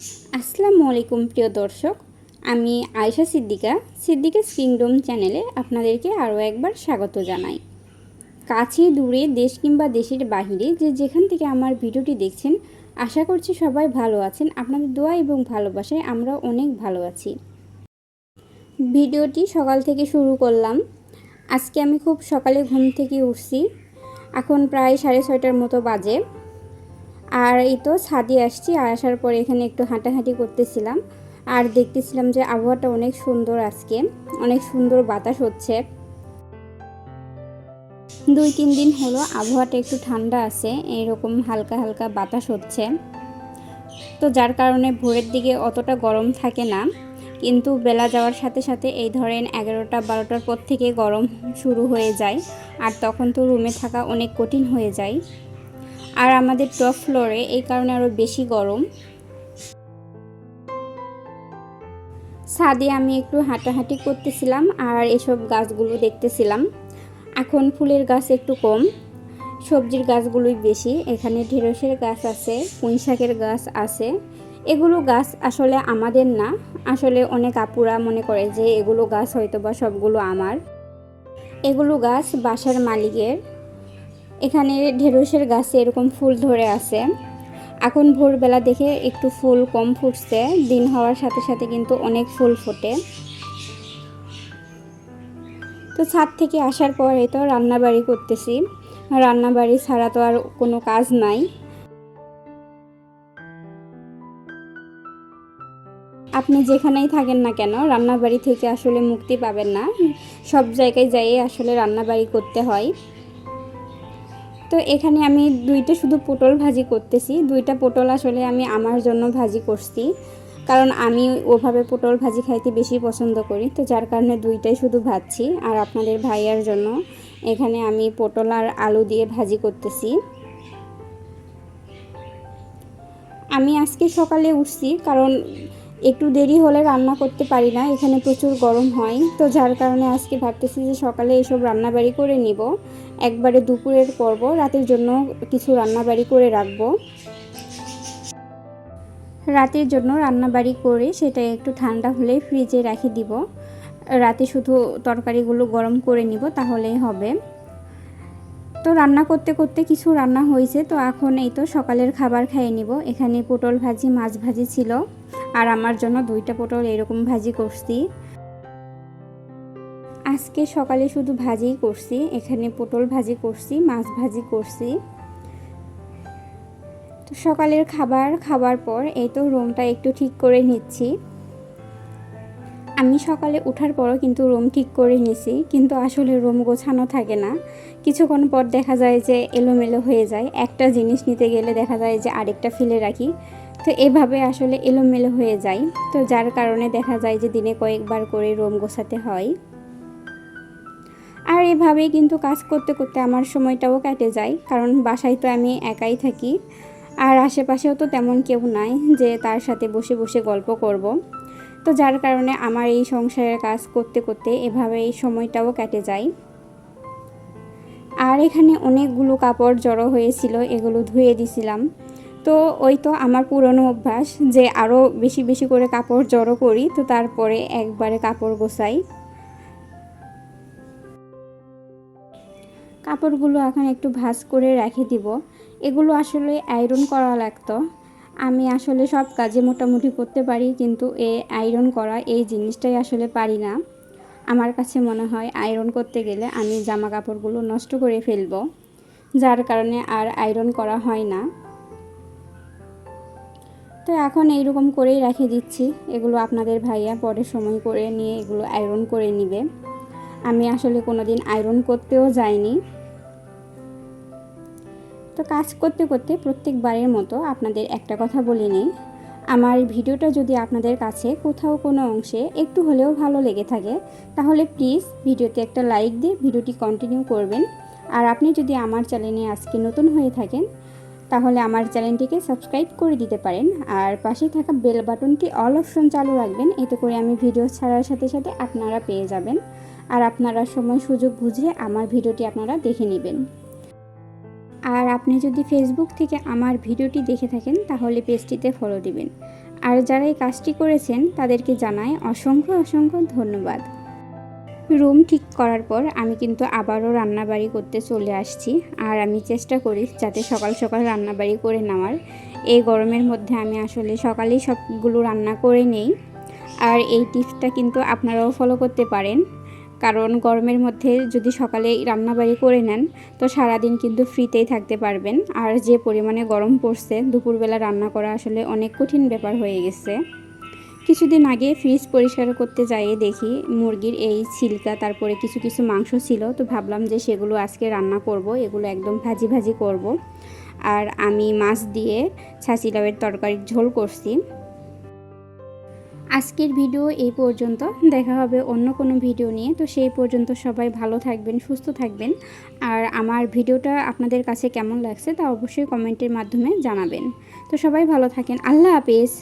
আলাইকুম প্রিয় দর্শক, আমি আয়শা সিদ্দিকা সিদ্দিকা কিংডম চ্যানেলে আপনাদেরকে আরও একবার স্বাগত জানাই। কাছে, দূরে, দেশ কিংবা দেশের বাহিরে যে যেখান থেকে আমার ভিডিওটি দেখছেন, আশা করছি সবাই ভালো আছেন। আপনাদের দোয়া এবং ভালোবাসায় আমরা অনেক ভালো আছি। ভিডিওটি সকাল থেকে শুরু করলাম। আজকে আমি খুব সকালে ঘুম থেকে উঠছি। এখন প্রায় সাড়ে ছয়টার মতো বাজে। আর এই তো ছাদে আসছি, আর আসার পরে এখানে একটু হাঁটাহাঁটি করতেছিলাম। আর দেখতেছিলাম যে আবহাওয়াটা অনেক সুন্দর আজকে, অনেক সুন্দর বাতাস হচ্ছে। দুই তিন দিন হলো আবহাওয়াটা একটু ঠান্ডা আছে, এরকম হালকা হালকা বাতাস হচ্ছে। তো যার কারণে ভোরের দিকে অতটা গরম থাকে না, কিন্তু বেলা যাওয়ার সাথে সাথে এই ধরেন এগারোটা বারোটার পর থেকে গরম শুরু হয়ে যায়, আর তখন তো রুমে থাকা অনেক কঠিন হয়ে যায়। আর আমাদের টপ ফ্লোরে এই কারণে আরও বেশি গরম। ছাদে আমি একটু হাঁটাহাঁটি করতেছিলাম আর এসব গাছগুলো দেখতেছিলাম। এখন ফুলের গাছ একটু কম, সবজির গাছগুলোই বেশি। এখানে ঢেঁড়সের গাছ আছে, পুঁই শাকের গাছ আছে। এগুলো গাছ আসলে আমাদের না, আসলে অনেক আপুরা মনে করে যে এগুলো গাছ হয়তো বা সবগুলো আমার। এগুলো গাছ বাসার মালিকের এখানে ঢেঁড়সের গাছে এরকম ফুল ধরে আছে। এখন ভোরবেলা দেখে একটু ফুল কম ফুটছে। দিন হওয়ার সাথে সাথে কিন্তু অনেক ফুল ফোটে। তো ছাদ থেকে আসার পরে তো রান্নাবাড়ি করতেছি। রান্নাবাড়ি ছাড়া তো আর কোনো কাজ নাই। আপনি যেখানেই থাকেন না কেন, রান্নাবাড়ি থেকে আসলে মুক্তি পাবেন না। সব জায়গায় যাই আসলে রান্নাবাড়ি করতে হয়। তো এখানে আমি দুইটা শুধু পটল ভাজি করতেছি। দুইটা পটল আসলে আমি আমার জন্য ভাজি করছি। কারণ আমি ওভাবে পটল ভাজি খাইতে বেশি পছন্দ করি। তো যার কারণে দুইটাই শুধু ভাজছি। আর আপনাদের ভাইয়ার জন্য এখানে আমি পটল আর আলু দিয়ে ভাজি করতেছি। আমি আজকে সকালে উঠছি কারণ একটু দেরি হলে রান্না করতে পারি না। এখানে প্রচুর গরম হয়। তো যার কারণে আজকে ভাবতেছি যে সকালে এসব রান্নাবাড়ি করে নিব। একবারে দুপুরের করব রাতের জন্য কিছু রান্নাবাড়ি করে রাখব। রাতের জন্য রান্নাবাড়ি করে সেটা একটু ঠান্ডা হলে ফ্রিজে রেখে দিব। রাতে শুধু তরকারিগুলো গরম করে নিব তাহলেই হবে। তো রান্না করতে করতে কিছু রান্না হয়েছে, তো এখন এই তো সকালের খাবার খাইয়ে নিব। এখানে পটল ভাজি, মাছ ভাজি ছিল, আর আমার জন্য দুইটা পটল এরকম ভাজি করছি। আজকে সকালে শুধু ভাজিই করছি, এখানে পটল ভাজি করছি, মাছ ভাজি করছি। তো সকালের খাবার খাবার পর এই তো রুমটা একটু ঠিক করে নিচ্ছি। আমি সকালে ওঠার পরও কিন্তু রুম ঠিক করে নিছি, কিন্তু আসলে রুম গোছানো থাকে না। কিছুক্ষণ পর দেখা যায় যে এলোমেলো হয়ে যায়। একটা জিনিস নিতে গেলে দেখা যায় যে আরেকটা ফেলে রাখি। তো এভাবে আসলে এলোমেলো হয়ে যায়। তো যার কারণে দেখা যায় যে দিনে কয়েকবার করে রুম গোছাতে হয়। আর এভাবেই কিন্তু কাজ করতে করতে আমার সময়টাও কেটে যায়, কারণ বাসায় তো আমি একাই থাকি। আর আশেপাশেও তো তেমন কেউ নাই যে তার সাথে বসে বসে গল্প করব। তো যার কারণে আমার এই সংসারের কাজ করতে করতে এভাবে এই সময়টাও কেটে যায়। আর এখানে অনেকগুলো কাপড় জড়ো হয়েছিল, এগুলো ধুয়ে দিছিলাম। তো ওই তো আমার পুরনো অভ্যাস যে আরও বেশি বেশি করে কাপড় জড়ো করি, তো তারপরে একবারে কাপড় গোছাই। কাপড়গুলো এখন একটু ভাজ করে রেখে দিব। এগুলো আসলে আয়রন করা লাগতো। আমি আসলে সব কাজে মোটামুটি করতে পারি, কিন্তু এ আয়রন করা এই জিনিসটাই আসলে পারি না। আমার কাছে মনে হয় আয়রন করতে গেলে আমি জামা কাপড়গুলো নষ্ট করে ফেলব, যার কারণে আর আয়রন করা হয় না। তো এখন এইরকম করেই রেখে দিচ্ছি। এগুলো আপনাদের ভাইয়া পরে সময় করে নিয়ে এগুলো আয়রন করে নিবে। আমি আসলে কোনো দিন আয়রন করতেও যাইনি। তো কাজ করতে করতে প্রত্যেকবারের মতো আপনাদের একটা কথা বলে নিই। আমার ভিডিওটা যদি আপনাদের কাছে কোথাও কোনো অংশে একটু হলেও ভালো লেগে থাকে, তাহলে প্লিজ ভিডিওতে একটা লাইক দিয়ে ভিডিওটি কন্টিনিউ করবেন। আর আপনি যদি আমার চ্যানেলে আজকে নতুন হয়ে থাকেন, তাহলে আমার চ্যানেলটিকে সাবস্ক্রাইব করে দিতে পারেন। আর পাশে থাকা বেল বাটনটি অল অপশন চালু রাখবেন, এতে করে আমি ভিডিও ছাড়ার সাথে সাথে আপনারা পেয়ে যাবেন। আর আপনারা সময় সুযোগ বুঝে আমার ভিডিওটি আপনারা দেখে নেবেন। আর আপনি যদি ফেসবুক থেকে আমার ভিডিওটি দেখে থাকেন, তাহলে পেজটিতে ফলো দিবেন। আর যারা এই কাজটি করেছেন, তাদেরকে জানাই অসংখ্য অসংখ্য ধন্যবাদ। রুম ঠিক করার পর আমি কিন্তু আবারও রান্নাবাড়ি করতে চলে আসছি। আর আমি চেষ্টা করি যাতে সকাল সকাল রান্নাবাড়ি করে নেওয়ার। এই গরমের মধ্যে আমি আসলে সকালেই সবগুলো রান্না করে নেই। আর এই টিপসটা কিন্তু আপনারাও ফলো করতে পারেন। কারণ গরমের মধ্যে যদি সকালে রান্নাবাড়ি করে নেন, তো সারাদিন কিন্তু ফ্রিতেই থাকতে পারবেন। আর যে পরিমাণে গরম পড়ছে, দুপুরবেলা রান্না করা আসলে অনেক কঠিন ব্যাপার হয়ে গেছে। কিছুদিন আগে ফ্রিজ পরিষ্কার করতে যাইয়ে দেখি মুরগির এই ছিলকা, তারপরে কিছু কিছু মাংস ছিল, তো ভাবলাম যে সেগুলো আজকে রান্না করব, এগুলো একদম ভাজি ভাজি করব। আর আমি মাছ দিয়ে ছাঁচি লাউয়ের তরকারির ঝোল করছি। আজকের ভিডিও এই পর্যন্ত। দেখা হবে অন্য কোনো ভিডিও নিয়ে। তো সেই পর্যন্ত সবাই ভালো থাকবেন, সুস্থ থাকবেন। আর আমার ভিডিওটা আপনাদের কাছে কেমন লাগছে তা অবশ্যই কমেন্টের মাধ্যমে জানাবেন। তো সবাই ভালো থাকেন। আল্লাহ হাফেজ।